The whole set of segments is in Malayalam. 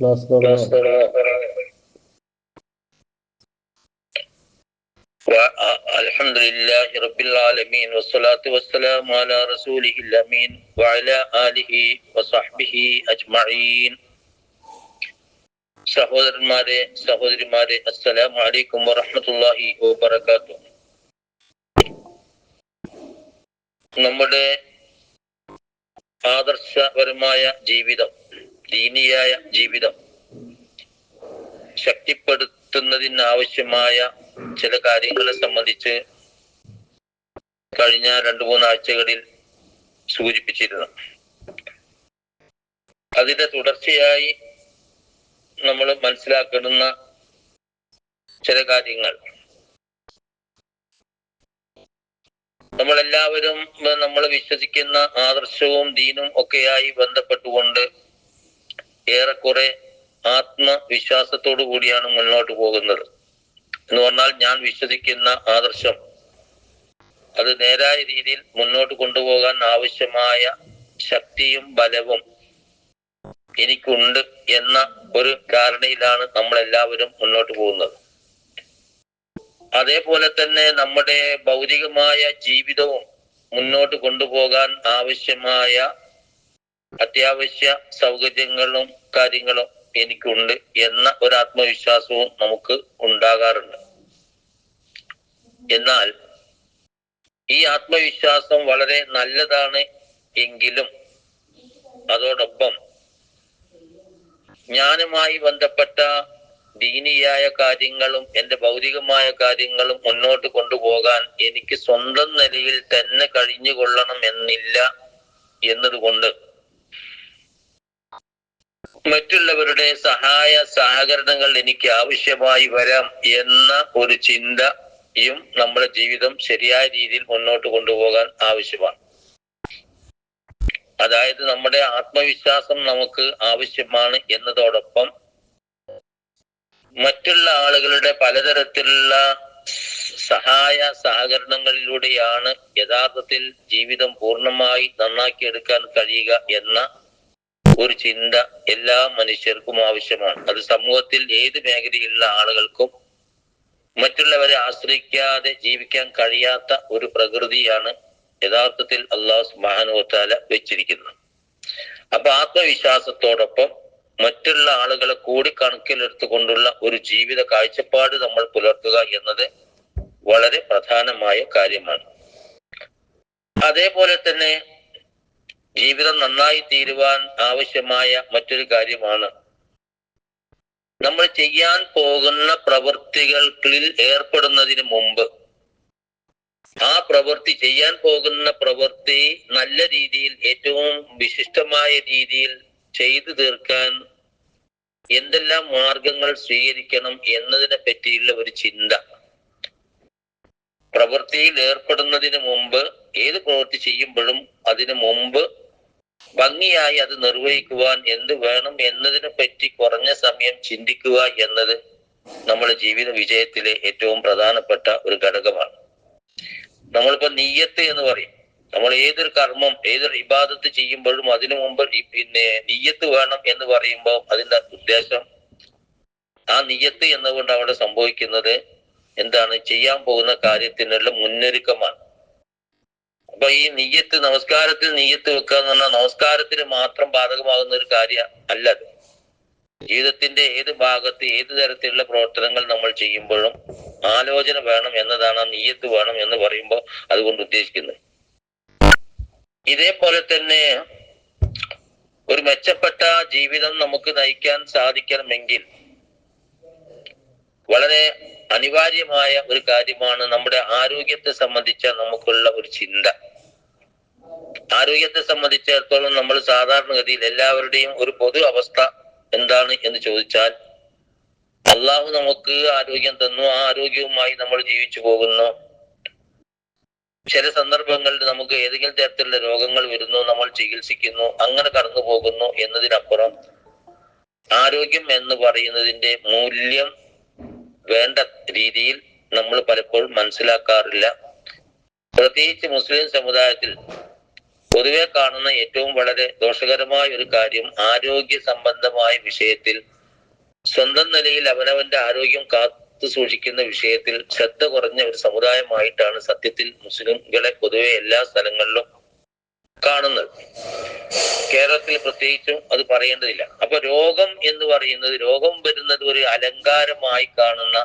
ക്ലാസ് തുടങ്ങാം الحمد لله رب العالمين والصلاة والسلام على رسوله الأمين وعلى آله وصحبه أجمعين സഹോദരന്മാരെ സഹോദരിമാരെ അസ്സലാമു അലൈക്കും വറഹ്മത്തുള്ളാഹി വബറകാത്തു നമ്മുടെ ആദർശപരമായ ജീവിതം ദീനിയായ ജീവിതം. ശക്തിപ്പെടുത്തുന്നതിനാവശ്യമായ ചില കാര്യങ്ങളെ സംബന്ധിച്ച് കഴിഞ്ഞ രണ്ടു മൂന്നാഴ്ചകളിൽ സൂചിപ്പിച്ചിരുന്നു. അതിന്റെ തുടർച്ചയായി നമ്മൾ മനസ്സിലാക്കുന്ന ചില കാര്യങ്ങൾ. നമ്മളെല്ലാവരും നമ്മൾ വിശ്വസിക്കുന്ന ആദർശവും ദീനും ഒക്കെയായി ബന്ധപ്പെട്ടുകൊണ്ട് ഏറെക്കുറെ ആത്മവിശ്വാസത്തോടു കൂടിയാണ് മുന്നോട്ട് പോകുന്നത്. എന്ന് പറഞ്ഞാൽ ഞാൻ വിശ്വസിക്കുന്ന ആദർശം. അത് നേരായ രീതിയിൽ മുന്നോട്ട് കൊണ്ടുപോകാൻ ആവശ്യമായ ശക്തിയും ബലവും എനിക്കുണ്ട് എന്ന ഒരു ധാരണയിലാണ് നമ്മൾ എല്ലാവരും മുന്നോട്ട് പോകുന്നത്. അതേപോലെ തന്നെ നമ്മുടെ ഭൗതികമായ ജീവിതവും മുന്നോട്ട് കൊണ്ടുപോകാൻ ആവശ്യമായ അത്യാവശ്യ സൗകര്യങ്ങളും കാര്യങ്ങളും എനിക്കുണ്ട് എന്ന ഒരു ആത്മവിശ്വാസവും നമുക്ക് ഉണ്ടാകാറുണ്ട്. എന്നാൽ ഈ ആത്മവിശ്വാസം വളരെ നല്ലതാണ് എങ്കിലും അതോടൊപ്പം ജ്ഞാനമായി ബന്ധപ്പെട്ട ദീനിയായ കാര്യങ്ങളും എന്റെ ഭൗതികമായ കാര്യങ്ങളും മുന്നോട്ട് കൊണ്ടുപോകാൻ എനിക്ക് സ്വന്തം നിലയിൽ തന്നെ കഴിഞ്ഞുകൊള്ളണം എന്നില്ല എന്നതുകൊണ്ട് മറ്റുള്ളവരുടെ സഹായ സഹകരണങ്ങൾ എനിക്ക് ആവശ്യമായി വരാം എന്ന ഒരു ചിന്തയും നമ്മുടെ ജീവിതം ശരിയായ രീതിയിൽ മുന്നോട്ട് കൊണ്ടുപോകാൻ ആവശ്യമാണ്. അതായത് നമ്മുടെ ആത്മവിശ്വാസം നമുക്ക് ആവശ്യമാണ് എന്നതോടൊപ്പം മറ്റുള്ള ആളുകളുടെ പലതരത്തിലുള്ള സഹായ സഹകരണങ്ങളിലൂടെയാണ് യഥാർത്ഥത്തിൽ ജീവിതം പൂർണമായി നന്നാക്കിയെടുക്കാൻ കഴിയുക എന്ന ഒരു ചിന്ത എല്ലാ മനുഷ്യർക്കും ആവശ്യമാണ്. അത് സമൂഹത്തിൽ ഏത് മേഖലയിലുള്ള ആളുകൾക്കും മറ്റുള്ളവരെ ആശ്രയിക്കാതെ ജീവിക്കാൻ കഴിയാത്ത ഒരു പ്രകൃതിയാണ് യഥാർത്ഥത്തിൽ അള്ളാഹു മഹാനുവത്താല വെച്ചിരിക്കുന്നത്. അപ്പൊ ആത്മവിശ്വാസത്തോടൊപ്പം മറ്റുള്ള ആളുകളെ കൂടി കണക്കിലെടുത്തുകൊണ്ടുള്ള ഒരു ജീവിത കാഴ്ചപ്പാട് നമ്മൾ പുലർത്തുക എന്നത് വളരെ പ്രധാനമായ കാര്യമാണ്. അതേപോലെ തന്നെ ജീവിതം നന്നായി തീരുവാൻ ആവശ്യമായ മറ്റൊരു കാര്യമാണ്. നമ്മൾ ചെയ്യാൻ പോകുന്ന പ്രവൃത്തികളിൽ ഏർപ്പെടുന്നതിന് മുമ്പ് ആ പ്രവൃത്തി ചെയ്യാൻ പോകുന്ന പ്രവൃത്തി നല്ല രീതിയിൽ ഏറ്റവും വിശിഷ്ടമായ രീതിയിൽ ചെയ്തു തീർക്കാൻ എന്തെല്ലാം മാർഗങ്ങൾ സ്വീകരിക്കണം എന്നതിനെ പറ്റിയുള്ള ഒരു ചിന്ത. പ്രവൃത്തിയിൽ ഏർപ്പെടുന്നതിന് മുമ്പ് ഏത് പ്രവൃത്തി ചെയ്യുമ്പോഴും അതിനു മുമ്പ് ഭംഗിയായി അത് നിർവഹിക്കുവാൻ എന്ത് വേണം എന്നതിനെ പറ്റി കുറഞ്ഞ സമയം ചിന്തിക്കുക എന്നത് നമ്മുടെ ജീവിത വിജയത്തിലെ ഏറ്റവും പ്രധാനപ്പെട്ട ഒരു ഘടകമാണ്. നമ്മളിപ്പോ നീയത്ത് എന്ന് പറയും. നമ്മൾ ഏതൊരു കർമ്മം ഏതൊരു ഇബാദത്ത് ചെയ്യുമ്പോഴും അതിനു മുമ്പ് പിന്നെ നീയത്ത് വേണം എന്ന് പറയുമ്പോൾ അതിന്റെ ഉദ്ദേശം ആ നീയത്ത് എന്നുകൊണ്ട് അവിടെ സംഭവിക്കുന്നത് എന്താണ്? ചെയ്യാൻ പോകുന്ന കാര്യത്തിനുള്ള മുന്നൊരുക്കമാണ്. അപ്പൊ ഈ നെയ്യത്ത് നമസ്കാരത്തിൽ നെയ്യത്ത് വെക്കുക എന്ന് പറഞ്ഞാൽ നമസ്കാരത്തിന് മാത്രം ബാധകമാകുന്ന ഒരു കാര്യം അല്ല ജീവിതത്തിന്റെ ഏത് ഭാഗത്ത് ഏത് തരത്തിലുള്ള പ്രവർത്തനങ്ങൾ നമ്മൾ ചെയ്യുമ്പോഴും ആലോചന വേണം എന്നതാണ് നെയ്യത്ത് വേണം എന്ന് പറയുമ്പോൾ അതുകൊണ്ട് ഉദ്ദേശിക്കുന്നത്. ഇതേപോലെ തന്നെ ഒരു മെച്ചപ്പെട്ട ജീവിതം നമുക്ക് നയിക്കാൻ സാധിക്കണമെങ്കിൽ വളരെ അനിവാര്യമായ ഒരു കാര്യമാണ് നമ്മുടെ ആരോഗ്യത്തെ സംബന്ധിച്ച നമുക്കുള്ള ഒരു ചിന്ത. ആരോഗ്യത്തെ സംബന്ധിച്ചിടത്തോളം നമ്മൾ സാധാരണഗതിയിൽ എല്ലാവരുടെയും ഒരു പൊതു അവസ്ഥ എന്താണ് എന്ന് ചോദിച്ചാൽ അള്ളാഹു നമുക്ക് ആരോഗ്യം തന്നു ആ ആരോഗ്യവുമായി നമ്മൾ ജീവിച്ചു പോകുന്നു. ചില സന്ദർഭങ്ങളിൽ നമുക്ക് ഏതെങ്കിലും തരത്തിലുള്ള രോഗങ്ങൾ വരുന്നു നമ്മൾ ചികിത്സിക്കുന്നു അങ്ങനെ കടന്നു പോകുന്നു എന്നതിനപ്പുറം ആരോഗ്യം എന്ന് പറയുന്നതിന്റെ മൂല്യം വേണ്ട രീതിയിൽ നമ്മൾ പലപ്പോഴും മനസ്സിലാക്കാറില്ല. പ്രത്യേകിച്ച് മുസ്ലിം സമുദായത്തിൽ പൊതുവെ കാണുന്ന ഏറ്റവും വളരെ ദോഷകരമായ ഒരു കാര്യം ആരോഗ്യ സംബന്ധമായ വിഷയത്തിൽ സ്വന്തം നിലയിൽ അവനവന്റെ ആരോഗ്യം കാത്തു സൂക്ഷിക്കുന്ന വിഷയത്തിൽ ശ്രദ്ധ കുറഞ്ഞ ഒരു സമുദായമായിട്ടാണ് സത്യത്തിൽ മുസ്ലിംകളെ പൊതുവെ എല്ലാ സ്ഥലങ്ങളിലും കാണുന്നത്. കേരളത്തിൽ പ്രത്യേകിച്ചും അത് പറയേണ്ടതില്ല. അപ്പൊ രോഗം എന്ന് പറയുന്നത് രോഗം വരുന്നത് ഒരു അലങ്കാരമായി കാണുന്ന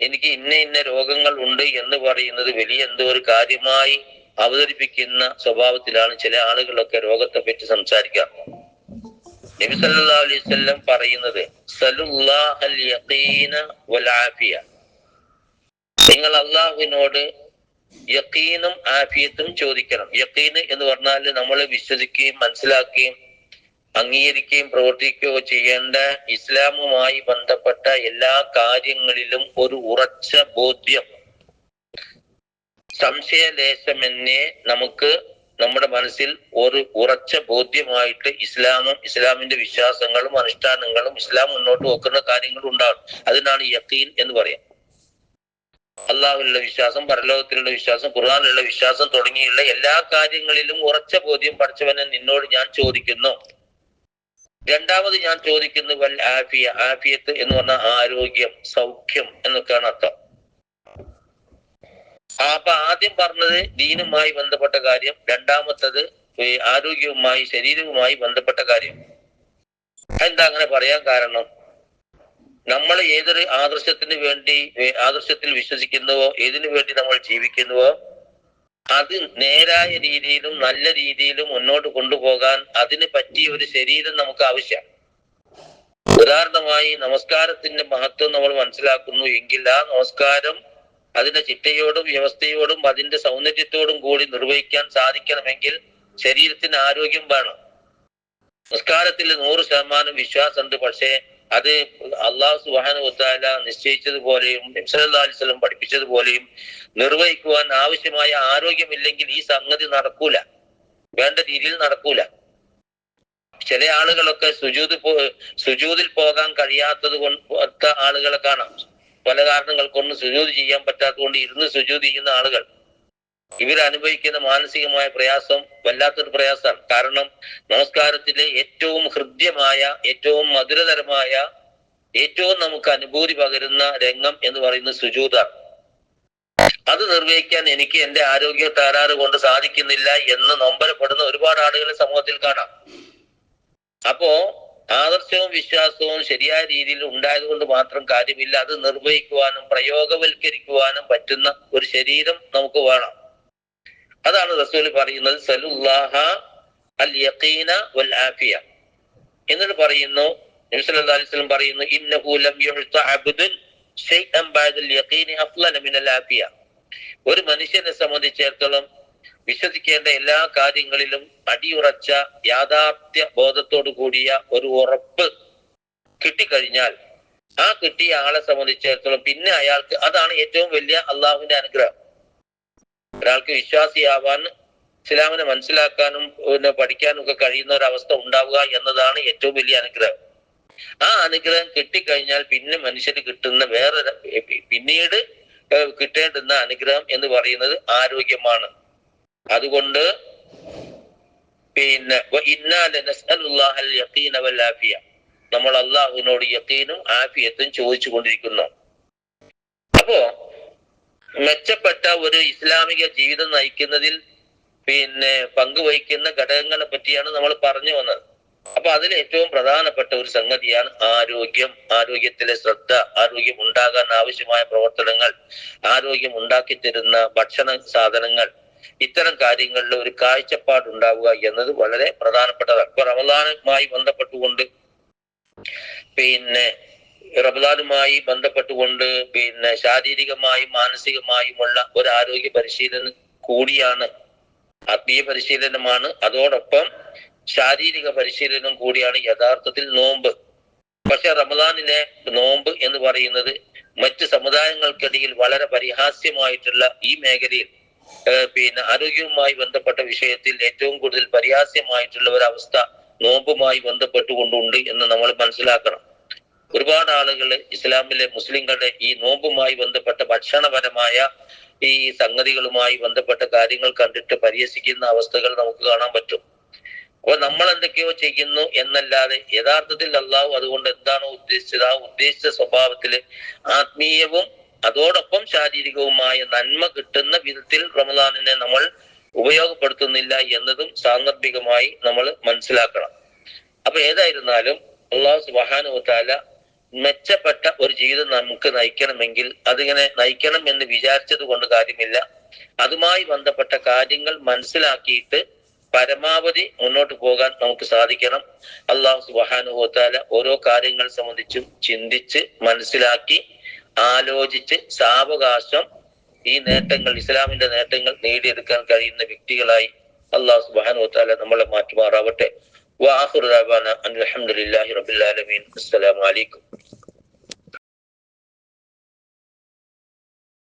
എനിക്ക് ഇന്ന ഇന്ന രോഗങ്ങൾ ഉണ്ട് എന്ന് പറയുന്നത് വലിയ എന്തോ ഒരു കാര്യമായി അവതരിപ്പിക്കുന്ന സ്വഭാവത്തിലാണ് ചില ആളുകളൊക്കെ രോഗത്തെ പറ്റി സംസാരിക്കുക. നബി സല്ലാ അലൈവല്ലം പറയുന്നത് നിങ്ങൾ അള്ളാഹുവിനോട് യക്കീനും ആഫിയത്തും ചോദിക്കണം. യക്കീന് എന്ന് പറഞ്ഞാൽ നമ്മൾ വിശ്വസിക്കുകയും മനസ്സിലാക്കുകയും അംഗീകരിക്കുകയും പ്രവർത്തിക്കുകയോ ചെയ്യേണ്ട ഇസ്ലാമുമായി ബന്ധപ്പെട്ട എല്ലാ കാര്യങ്ങളിലും ഒരു ഉറച്ച ബോധ്യം. സംശയലേശമെന്നെ നമുക്ക് നമ്മുടെ മനസ്സിൽ ഒരു ഉറച്ച ബോധ്യമായിട്ട് ഇസ്ലാമും ഇസ്ലാമിന്റെ വിശ്വാസങ്ങളും അനുഷ്ഠാനങ്ങളും ഇസ്ലാം മുന്നോട്ട് വെക്കുന്ന കാര്യങ്ങളും ഉണ്ടാകും. അതിനാണ് യക്കീൻ എന്ന് പറയാം. അള്ളാഹുലുള്ള വിശ്വാസം പരലോകത്തിലുള്ള വിശ്വാസം ഖുർആാനിലുള്ള വിശ്വാസം തുടങ്ങിയുള്ള എല്ലാ കാര്യങ്ങളിലും ഉറച്ച ബോധ്യം പഠിച്ചവനെ നിന്നോട് ഞാൻ ചോദിക്കുന്നു. രണ്ടാമത് ഞാൻ ചോദിക്കുന്നു വൽ ആഫിയ ആഫിയത്ത് എന്ന് പറഞ്ഞ ആരോഗ്യം സൗഖ്യം എന്നൊക്കെയാണ് അർത്ഥം. അപ്പൊ ആദ്യം പറഞ്ഞത് ദീനുമായി ബന്ധപ്പെട്ട കാര്യം രണ്ടാമത്തത് ആരോഗ്യവുമായി ശരീരവുമായി ബന്ധപ്പെട്ട കാര്യം. എന്താ അങ്ങനെ പറയാൻ കാരണം? നമ്മൾ ഏതൊരു ആദർശത്തിന് വേണ്ടി ആദർശത്തിൽ വിശ്വസിക്കുന്നുവോ ഏതിനു വേണ്ടി നമ്മൾ ജീവിക്കുന്നുവോ അത് നേരായ രീതിയിലും നല്ല രീതിയിലും മുന്നോട്ട് കൊണ്ടുപോകാൻ അതിന് പറ്റിയ ഒരു ശരീരം നമുക്ക് ആവശ്യമാണ് ഉദാഹരണമായി നമസ്കാരത്തിന്റെ മഹത്വം നമ്മൾ മനസ്സിലാക്കുന്നു എങ്കിൽ ആ നമസ്കാരം അതിന്റെ ചിട്ടയോടും വ്യവസ്ഥയോടും അതിന്റെ സൗന്ദര്യത്തോടും കൂടി നിർവഹിക്കാൻ സാധിക്കണമെങ്കിൽ ശരീരത്തിന് ആരോഗ്യം വേണം. നിസ്കാരത്തിൽ നൂറ് ശതമാനം വിശ്വാസമുണ്ട്. പക്ഷേ അത് അള്ളാഹു സുബാന ഉത്താല നിശ്ചയിച്ചതുപോലെയും അലിസ്ലം പഠിപ്പിച്ചതുപോലെയും നിർവഹിക്കുവാൻ ആവശ്യമായ ആരോഗ്യമില്ലെങ്കിൽ ഈ സംഗതി നടക്കൂല. വേണ്ട രീതിയിൽ നടക്കൂല. ചില ആളുകളൊക്കെ സുജൂത് സുജൂതിൽ പോകാൻ കഴിയാത്തത് കൊണ്ട് ആളുകളെ കാണാം. പല കാരണങ്ങൾ കൊണ്ട് സുജൂത് ചെയ്യാൻ പറ്റാത്തത് കൊണ്ട് ഇരുന്ന് സുജൂത് ചെയ്യുന്ന ആളുകൾ. ഇവരനുഭവിക്കുന്ന മാനസികമായ പ്രയാസം വല്ലാത്തൊരു പ്രയാസമാണ്. കാരണം നമസ്കാരത്തിലെ ഏറ്റവും ഹൃദ്യമായ ഏറ്റവും മധുരതരമായ ഏറ്റവും നമുക്ക് അനുഭൂതി പകരുന്ന രംഗം എന്ന് പറയുന്നത് സുജൂതാണ്. അത് നിർവഹിക്കാൻ എനിക്ക് എന്റെ ആരോഗ്യ തകരാറ് കൊണ്ട് സാധിക്കുന്നില്ല എന്ന് നൊമ്പരപ്പെടുന്ന ഒരുപാട് ആളുകളെ സമൂഹത്തിൽ കാണാം. അപ്പോ ആദർശവും വിശ്വാസവും ശരിയായ രീതിയിൽ ഉണ്ടായത് കൊണ്ട് മാത്രം കാര്യമില്ല. അത് നിർവഹിക്കുവാനും പ്രയോഗവൽക്കരിക്കുവാനും പറ്റുന്ന ഒരു ശരീരം നമുക്ക് വേണം. അതാണ് റസൂൽ പറയുന്നത് സലുല്ലാഹ അൽ യഖീന വൽ ആഫിയ. എന്നിട്ട് പറയുന്നു നബി സല്ലല്ലാഹു അലൈഹി വസല്ലം പറയുന്നു ഇന്നഹു യഖീനി മിനൽ ആഫിയ. ഒരു മനുഷ്യനെ സംബന്ധിച്ചിടത്തോളം വിശ്വസിക്കേണ്ട എല്ലാ കാര്യങ്ങളിലും അടിയുറച്ച യാഥാർത്ഥ്യ ബോധത്തോടു കൂടിയ ഒരു ഉറപ്പ് കിട്ടിക്കഴിഞ്ഞാൽ ആ കിട്ടിയ ആളെ സംബന്ധിച്ചിടത്തോളം പിന്നെ അയാൾക്ക് അതാണ് ഏറ്റവും വലിയ അള്ളാഹുവിന്റെ അനുഗ്രഹം. ഒരാൾക്ക് വിശ്വാസിയാവാൻ ഇസ്ലാമിനെ മനസ്സിലാക്കാനും പിന്നെ പഠിക്കാനും ഒക്കെ കഴിയുന്ന ഒരു അവസ്ഥ ഉണ്ടാവുക എന്നതാണ് ഏറ്റവും വലിയ അനുഗ്രഹം. ആ അനുഗ്രഹം കിട്ടിക്കഴിഞ്ഞാൽ പിന്നെ മനുഷ്യന് കിട്ടുന്ന വേറെ പിന്നീട് കിട്ടേണ്ടുന്ന അനുഗ്രഹം എന്ന് പറയുന്നത് ആരോഗ്യമാണ്. അതുകൊണ്ട് പിന്നെ നമ്മൾ അള്ളാഹുവിനോട് യക്കീനും ആഫിയത്തും ചോദിച്ചു കൊണ്ടിരിക്കുന്നു അപ്പോ മെച്ചപ്പെട്ട ഒരു ഇസ്ലാമിക ജീവിതം നയിക്കുന്നതിൽ പിന്നെ പങ്കുവഹിക്കുന്ന ഘടകങ്ങളെ പറ്റിയാണ് നമ്മൾ പറഞ്ഞു വന്നത്. അപ്പൊ അതിൽ ഏറ്റവും പ്രധാനപ്പെട്ട ഒരു സംഗതിയാണ് ആരോഗ്യം ആരോഗ്യത്തിലെ ശ്രദ്ധ ആരോഗ്യം ഉണ്ടാകാൻ ആവശ്യമായ പ്രവർത്തനങ്ങൾ ആരോഗ്യം ഉണ്ടാക്കി തരുന്ന ഭക്ഷണ സാധനങ്ങൾ ഇത്തരം കാര്യങ്ങളിൽ ഒരു കാഴ്ചപ്പാടുണ്ടാവുക എന്നത് വളരെ പ്രധാനപ്പെട്ടതാണ്. ഇപ്പൊ റമദാനുമായി ബന്ധപ്പെട്ടുകൊണ്ട് പിന്നെ റമദാനുമായി ബന്ധപ്പെട്ടുകൊണ്ട് പിന്നെ ശാരീരികമായും മാനസികമായുമുള്ള ഒരു ആരോഗ്യ പരിശീലനം കൂടിയാണ് ആത്മീയ പരിശീലനമാണ്. അതോടൊപ്പം ശാരീരിക പരിശീലനം കൂടിയാണ് യഥാർത്ഥത്തിൽ നോമ്പ്. പക്ഷെ റമദാനിലെ നോമ്പ് എന്ന് പറയുന്നത് മറ്റ് സമുദായങ്ങൾക്കിടയിൽ വളരെ പരിഹാസ്യമായിട്ടുള്ള ഈ മേഖലയിൽ പിന്നെ ആരോഗ്യവുമായി ബന്ധപ്പെട്ട വിഷയത്തിൽ ഏറ്റവും കൂടുതൽ പരിഹാസ്യമായിട്ടുള്ള ഒരു അവസ്ഥ നോമ്പുമായി ബന്ധപ്പെട്ടുകൊണ്ടുണ്ട് എന്ന് നമ്മൾ മനസ്സിലാക്കണം. ഒരുപാട് ആളുകൾ ഇസ്ലാമിലെ മുസ്ലിങ്ങളുടെ ഈ നോമ്പുമായി ബന്ധപ്പെട്ട ഭക്ഷണപരമായ ഈ സംഗതികളുമായി ബന്ധപ്പെട്ട കാര്യങ്ങൾ കണ്ടിട്ട് പരിഹസിക്കുന്ന അവസ്ഥകൾ നമുക്ക് കാണാൻ പറ്റും. അപ്പൊ നമ്മൾ എന്തൊക്കെയോ ചെയ്യുന്നു എന്നല്ലാതെ യഥാർത്ഥത്തിൽ അള്ളാഹു അതുകൊണ്ട് എന്താണോ ഉദ്ദേശിച്ചത്? ആ ഉദ്ദേശിച്ച സ്വഭാവത്തിൽ ആത്മീയവും അതോടൊപ്പം ശാരീരികവുമായ നന്മ കിട്ടുന്ന വിധത്തിൽ റമദാനിനെ നമ്മൾ ഉപയോഗപ്പെടുത്തുന്നില്ല എന്നതും സാന്ദർഭികമായി നമ്മൾ മനസ്സിലാക്കണം. അപ്പൊ ഏതായിരുന്നാലും അള്ളാഹു സുബാനുവത്താല മെച്ചപ്പെട്ട ഒരു ജീവിതം നമുക്ക് നയിക്കണമെങ്കിൽ അതിങ്ങനെ നയിക്കണം എന്ന് വിചാരിച്ചത് കൊണ്ട് കാര്യമില്ല. അതുമായി ബന്ധപ്പെട്ട കാര്യങ്ങൾ മനസ്സിലാക്കിയിട്ട് പരമാവധി മുന്നോട്ട് പോകാൻ നമുക്ക് സാധിക്കണം. അള്ളാഹു സുബാനുഭവത്താല ഓരോ കാര്യങ്ങൾ സംബന്ധിച്ചും ചിന്തിച്ച് മനസ്സിലാക്കി ആലോചിച്ച് സാവകാശം ഈ നേട്ടങ്ങൾ ഇസ്ലാമിന്റെ നേട്ടങ്ങൾ നേടിയെടുക്കാൻ കഴിയുന്ന വ്യക്തികളായി അള്ളാഹു സുബാനുഭവത്താല നമ്മളെ മാറ്റുമാറാവട്ടെ. വാഹുർ അലഹമുല്ലാഹി റബുലാലമീൻ അസ്സലാമലൈക്കും